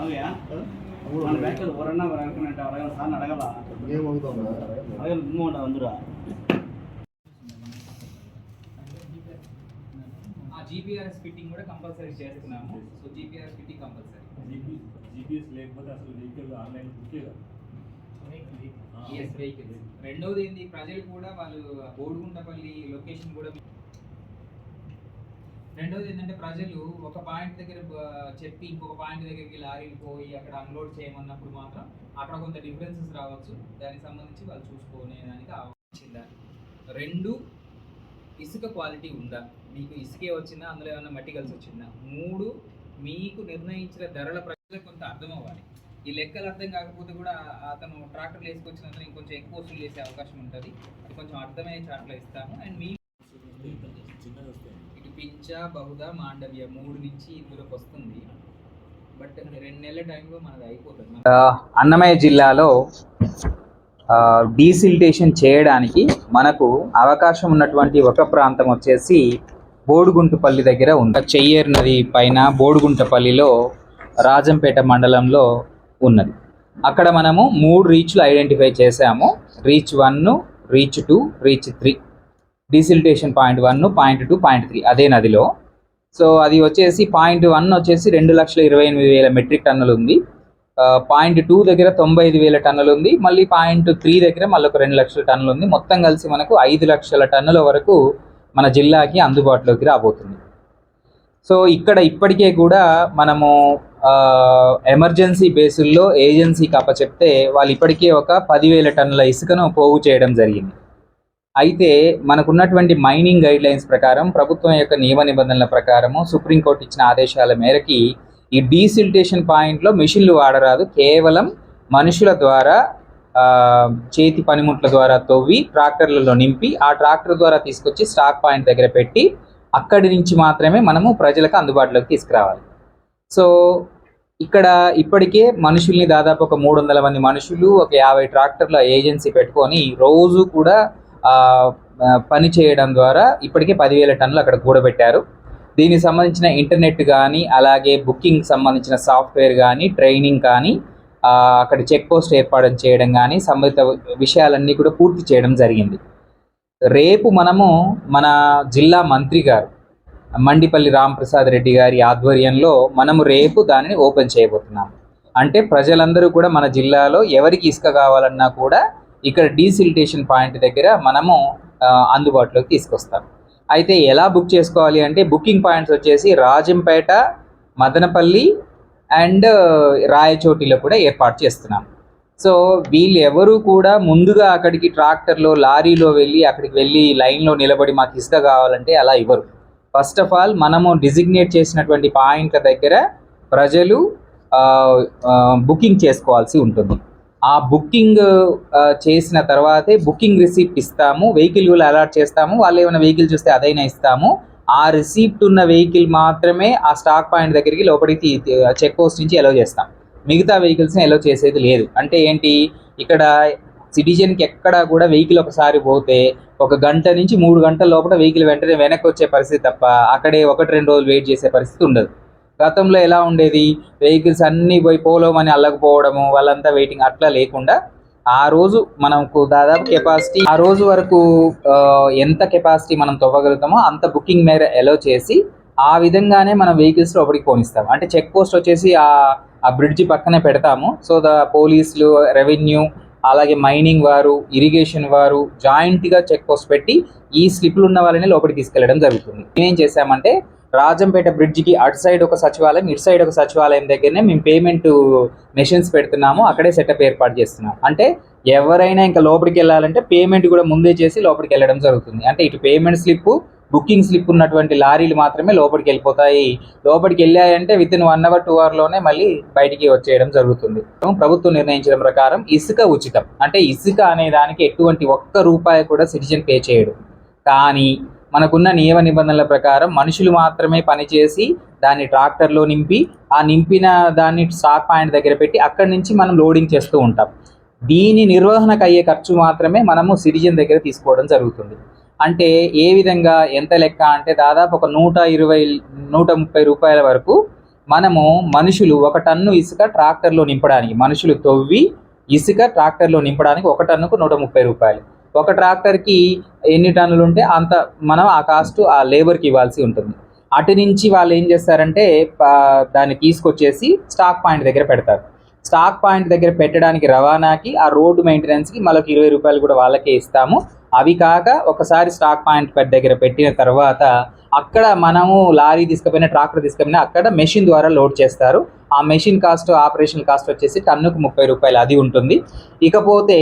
అవయ్యా మన బ్యాంకులు ఎవరన్నా అడగాలి. సార్ అడగల? అడగల అందురా ఆ జీపీఆర్ఎస్ ఫిట్టింగ్ కూడా కంపల్సరీ చేస్తున్నాము. So GPRS fitting compulsory GPS లేకపోతే అసలు వెహికల్ ఆన్లైన్ బుకే వెహికల్స్ రెండోది ఏంది? ప్రజలు కూడా వాళ్ళు బోడుగుంటపల్లి లొకేషన్ కూడా రెండోది ఏంటంటే ప్రజలు ఒక పాయింట్ దగ్గర చెప్పి ఇంకొక పాయింట్ దగ్గరికి లారీలు పోయి అక్కడ అన్లోడ్ చేయమన్నప్పుడు మాత్రం అక్కడ కొంత డిఫరెన్సెస్ రావచ్చు. దానికి సంబంధించి వాళ్ళు చూసుకునే దానికి ఆలోచించిందా? రెండు ఇసుక క్వాలిటీ ఉందా? మీకు ఇసుకే వచ్చిందా? అందులో ఏమైనా మట్టి కలిసి వచ్చిందా? మూడు మీకు నిర్ణయించిన ధరల ప్రజలకు కొంత అర్థం అవ్వాలి. ఈ లెక్కలు అర్థం కాకపోతే కూడా అతను ట్రాక్టర్ వేసుకొచ్చిన అతను ఇంకొంచెం ఎక్కువ వసూలు చేసే అవకాశం ఉంటుంది. అది కొంచెం అర్థమయ్యే చాట్లో ఇస్తాము. అండ్ మీ పించ బహుద మాండవ్య మూడు నుంచి ఇందులోకి వస్తుంది. బట్ రెండు నెలల టైంలో మనది అయిపోతుంది. అన్నమయ్య జిల్లాలో డీసిల్టేషన్ చేయడానికి మనకు అవకాశం ఉన్నటువంటి ఒక ప్రాంతం వచ్చేసి బోడుగుంటుపల్లి దగ్గర ఉంది. చెయ్యేరు నది పైన బోడుగుంటపల్లిలో రాజంపేట మండలంలో ఉన్నది. అక్కడ మనము మూడు రీచ్లు ఐడెంటిఫై చేసాము reach one reach two reach three. Desiltation point one point two point three అదే నదిలో. సో అది వచ్చేసి పాయింట్ వన్ వచ్చేసి రెండు లక్షల ఇరవై ఎనిమిది వేల మెట్రిక్ టన్నులు ఉంది. పాయింట్ టూ దగ్గర తొంభై ఐదు వేల టన్నులు ఉంది. మళ్ళీ పాయింట్ త్రీ దగ్గర మళ్ళీ ఒక రెండు లక్షల టన్నులు ఉంది. మొత్తం కలిసి మనకు ఐదు లక్షల టన్నుల వరకు మన జిల్లాకి అందుబాటులోకి రాబోతుంది. సో ఇక్కడ ఇప్పటికే కూడా మనము ఎమర్జెన్సీ బేసుల్లో ఏజెన్సీ కప్ప చెప్తే వాళ్ళు ఇప్పటికే ఒక పదివేల టన్నుల ఇసుకను పోగు చేయడం జరిగింది. అయితే మనకున్నటువంటి మైనింగ్ గైడ్ లైన్స్ ప్రకారం ప్రభుత్వం యొక్క నియమ నిబంధనల ప్రకారము సుప్రీంకోర్టు ఇచ్చిన ఆదేశాల మేరకి ఈ డీసిల్టేషన్ పాయింట్లో మిషన్లు వాడరాదు. కేవలం మనుషుల ద్వారా చేతి పనిముట్ల ద్వారా తవ్వి ట్రాక్టర్లలో నింపి ఆ ట్రాక్టర్ ద్వారా తీసుకొచ్చి స్టాక్ పాయింట్ దగ్గర పెట్టి అక్కడి నుంచి మాత్రమే మనము ప్రజలకు అందుబాటులోకి తీసుకురావాలి. సో ఇక్కడ ఇప్పటికే మనుషుల్ని దాదాపు ఒక మూడు వందల మంది మనుషులు ఒక యాభై ట్రాక్టర్ల ఏజెన్సీ పెట్టుకొని రోజు కూడా పని చేయడం ద్వారా ఇప్పటికే పదివేల టన్నులు అక్కడ కూడబెట్టారు. దీనికి సంబంధించిన ఇంటర్నెట్ కానీ అలాగే బుకింగ్ సంబంధించిన సాఫ్ట్వేర్ కానీ ట్రైనింగ్ కానీ అక్కడ చెక్ పోస్ట్ ఏర్పాటు చేయడం కానీ సంబంధిత విషయాలన్నీ కూడా పూర్తి చేయడం జరిగింది. రేపు మనము మన జిల్లా మంత్రి గారు మండిపల్లి రాంప్రసాద్ రెడ్డి గారి ఆధ్వర్యంలో మనము రేపు దానిని ఓపెన్ చేయబోతున్నాము. అంటే ప్రజలందరూ కూడా మన జిల్లాలో ఎవరికి ఇసుక కావాలన్నా కూడా ఇక్కడ డీసిల్టేషన్ పాయింట్ దగ్గర మనము అందుబాటులోకి తీసుకొస్తాం. అయితే ఎలా బుక్ చేసుకోవాలి అంటే బుకింగ్ పాయింట్స్ వచ్చేసి రాజంపేట మదనపల్లి అండ్ రాయచోటిలో కూడా ఏర్పాటు చేస్తున్నాం. సో వీళ్ళు ఎవరు కూడా ముందుగా అక్కడికి ట్రాక్టర్లో లారీలో వెళ్ళి అక్కడికి వెళ్ళి లైన్లో నిలబడి మాకు ఇసుక కావాలంటే అలా ఇవ్వరు. ఫస్ట్ ఆఫ్ ఆల్ మనము డిజిగ్నేట్ చేసినటువంటి పాయింట్ల దగ్గర ప్రజలు బుకింగ్ చేసుకోవాల్సి ఉంటుంది. ఆ బుకింగ్ చేసిన తర్వాతే బుకింగ్ రిసీప్ట్ ఇస్తాము వెహికల్ కూడా అలాట్ చేస్తాము వాళ్ళు ఏమైనా వెహికల్ చూస్తే అదైనా ఇస్తాము. ఆ రిసీప్ట్ ఉన్న వెహికల్ మాత్రమే ఆ స్టాక్ పాయింట్ దగ్గరికి లోపలికి చెక్ పోస్ట్ నుంచి ఎలో చేస్తాం. మిగతా వెహికల్స్ని ఎలో చేసేది లేదు. అంటే ఏంటి? ఇక్కడ సిటిజన్కి ఎక్కడా కూడా వెహికల్ ఒకసారి పోతే ఒక గంట నుంచి మూడు గంటల లోపల వెహికల్ వెంటనే వెనక్కి వచ్చే పరిస్థితి తప్ప అక్కడే ఒకటి రెండు రోజులు వెయిట్ చేసే పరిస్థితి ఉండదు. గతంలో ఎలా ఉండేది? వెహికల్స్ అన్నీ పోయి పోలోమని అల్లకపోవడము వాళ్ళంతా వెయిటింగ్ అట్లా లేకుండా ఆ రోజు మనకు దాదాపు కెపాసిటీ ఆ రోజు వరకు ఎంత కెపాసిటీ మనం తవ్వగలుగుతామో అంత బుకింగ్ మేర ఎలో చేసి ఆ విధంగానే మనం వెహికల్స్ లోపలికి పోనిస్తాం. అంటే చెక్ పోస్ట్ వచ్చేసి ఆ ఆ బ్రిడ్జి పక్కనే పెడతాము. సో ద పోలీసులు రెవెన్యూ అలాగే మైనింగ్ వారు ఇరిగేషన్ వారు జాయింట్గా చెక్ పోస్ట్ పెట్టి ఈ స్లిప్లు ఉన్న వాళ్ళని లోపలికి తీసుకెళ్ళడం జరుగుతుంది. మేమేం చేశామంటే రాజంపేట బ్రిడ్జికి అటు సైడ్ ఒక సచివాలయం ఇటు సైడ్ ఒక సచివాలయం దగ్గరనే మేము పేమెంట్ మెషిన్స్ పెడుతున్నాము. అక్కడే సెటప్ ఏర్పాటు చేస్తున్నాం అంటే ఎవరైనా ఇంకా లోపలికి వెళ్ళాలంటే పేమెంట్ కూడా ముందే చేసి లోపలికి వెళ్ళడం జరుగుతుంది. అంటే ఇటు పేమెంట్ స్లిప్ బుకింగ్ స్లిప్ ఉన్నటువంటి లారీలు మాత్రమే లోపలికి వెళ్ళిపోతాయి. లోపలికి వెళ్ళాయంటే with in one hour two అవర్లోనే మళ్ళీ బయటికి వచ్చేయడం జరుగుతుంది. ప్రభుత్వం నిర్ణయించడం ప్రకారం ఇసుక ఉచితం. అంటే ఇసుక అనే దానికి ఎటువంటి ఒక్క రూపాయి కూడా సిటిజన్ పే చేయడు. కానీ మనకున్న నియమ నిబంధనల ప్రకారం మనుషులు మాత్రమే పనిచేసి దాన్ని ట్రాక్టర్లో నింపి ఆ నింపిన దాన్ని స్టాక్ పాయింట్ దగ్గర పెట్టి అక్కడి నుంచి మనం లోడింగ్ చేస్తూ ఉంటాం. దీని నిర్వహణకు అయ్యే ఖర్చు మాత్రమే మనము సిటిజన్ దగ్గర తీసుకోవడం జరుగుతుంది. అంటే ఏ విధంగా ఎంత లెక్క అంటే దాదాపు ఒక నూట ఇరవై నూట ముప్పై రూపాయల వరకు మనము మనుషులు ఒక టన్ను ఇసుక ట్రాక్టర్లో నింపడానికి మనుషులు తవ్వి ఇసుక ట్రాక్టర్లో నింపడానికి ఒక టన్నుకు నూట ముప్పై రూపాయలు. ఒక ట్రాక్టర్కి ఎన్ని టన్నులు ఉంటే అంత మనం ఆ కాస్ట్ ఆ లేబర్కి ఇవ్వాల్సి ఉంటుంది. అటు నుంచి వాళ్ళు ఏం చేస్తారంటే దాన్ని తీసుకొచ్చేసి స్టాక్ పాయింట్ దగ్గర పెడతారు. స్టాక్ పాయింట్ దగ్గర పెట్టడానికి రవాణాకి ఆ రోడ్డు మెయింటెనెన్స్కి మళ్ళీ ఇరవై రూపాయలు కూడా వాళ్ళకే ఇస్తాము. అవి కాక ఒకసారి స్టాక్ పాయింట్ దగ్గర పెట్టిన తర్వాత అక్కడ మనము లారీ తీసుకుపోయిన ట్రాక్టర్ తీసుకుపోయినా అక్కడ మెషిన్ ద్వారా లోడ్ చేస్తారు. ఆ మెషిన్ కాస్ట్ ఆపరేషన్ కాస్ట్ వచ్చేసి టన్నుకు ముప్పై రూపాయలు అది ఉంటుంది. ఇకపోతే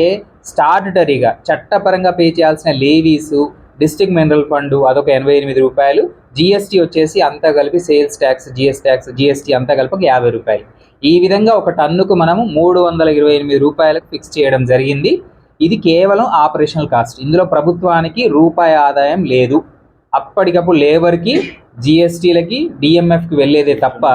స్టార్టరీగా చట్టపరంగా పే చేయాల్సిన లేవీసు డిస్ట్రిక్ట్ మినరల్ ఫండ్ అదొక ఎనభై ఎనిమిది రూపాయలు. జిఎస్టీ వచ్చేసి అంతా కలిపి sales tax GS tax GST అంతా కలిపి ఒక యాభై రూపాయలు. ఈ విధంగా ఒక టన్నుకు మనము మూడు వందల ఇరవై ఎనిమిది రూపాయలకు ఫిక్స్ చేయడం జరిగింది. ఇది కేవలం ఆపరేషనల్ కాస్ట్. ఇందులో ప్రభుత్వానికి రూపాయి ఆదాయం లేదు. అప్పటికప్పుడు లేబర్కి జిఎస్టీలకి డిఎంఎఫ్కి వెళ్ళేదే తప్ప